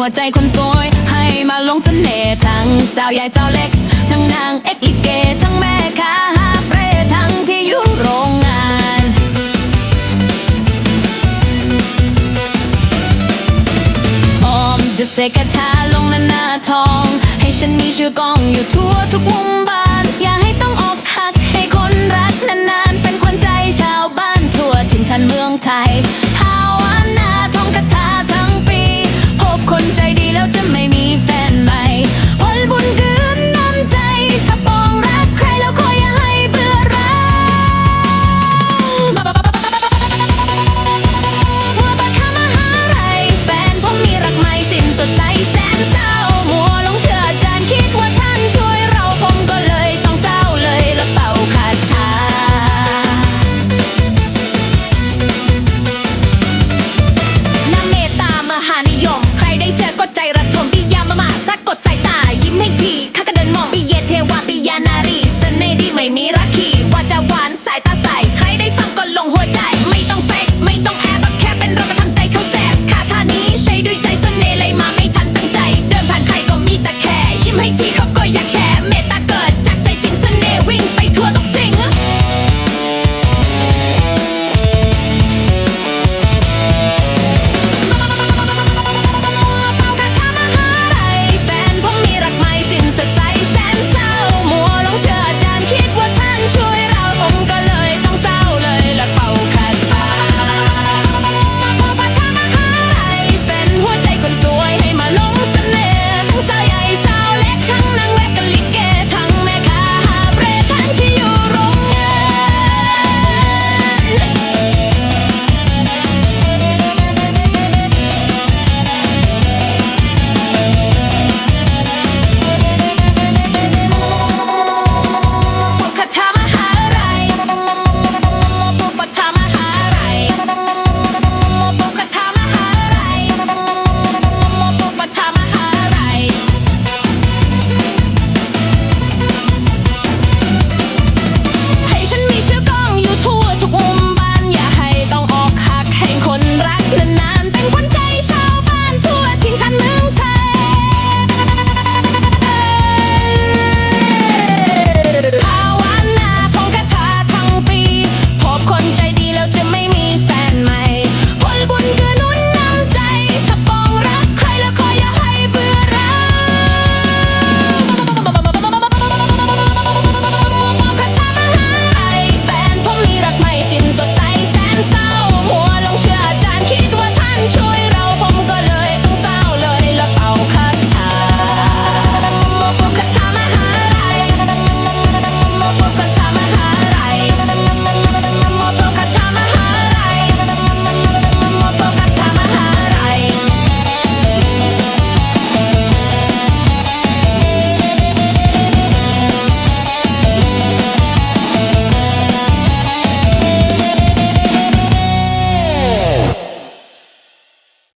ัวใจคนสวย ให้มาลงเสน่ห์ทั้งสาวใหญ่สาวเล็ก ทั้งนางเอกลิเก ทั้งแม่ค้าหาเปรทั้งที่อยู่โรงงาน ออมจะเสกคาถาลงหน้าหน้าทอง ให้ฉันมีชื่อกองอยู่ทั่วทุกมุมบ้าน nariz, and maybe my mirror.